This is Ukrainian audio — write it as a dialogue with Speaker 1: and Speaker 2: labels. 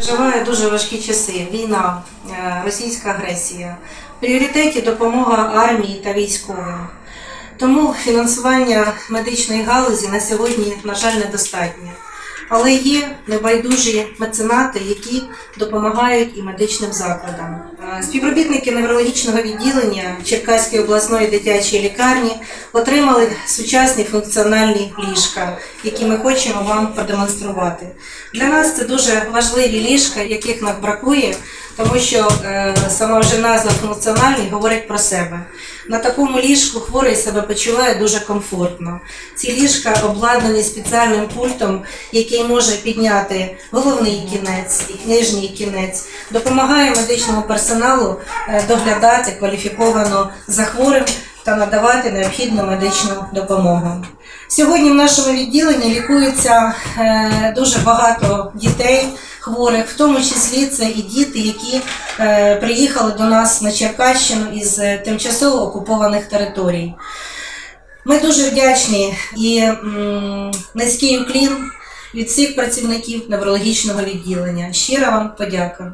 Speaker 1: Переживає дуже важкі часи. Війна, е, російська агресія. Пріоритеті допомога армії та військовим. Тому фінансування медичної галузі на сьогодні, на жаль, недостатнє. Але є небайдужі меценати, які допомагають і медичним закладам. Співробітники неврологічного відділення Черкаської обласної дитячої лікарні отримали сучасні функціональні ліжка, які ми хочемо вам продемонструвати. Для нас це дуже важливі ліжка, яких нам бракує, тому що е, сама вже назва функціональні говорить про себе. На такому ліжку хворий себе почуває дуже комфортно. Ці ліжка обладнані спеціальним пультом, який може підняти головний кінець і нижній кінець, допомагає медичному персоналу е, доглядати кваліфіковано за хворим та надавати необхідну медичну допомогу. Сьогодні в нашому відділенні лікується е, дуже багато дітей хворих, в тому числі це і діти, які е, приїхали до нас на Черкащину із е, тимчасово окупованих територій. Ми дуже вдячні і низький уклін від всіх працівників неврологічного відділення. Щира вам подяка.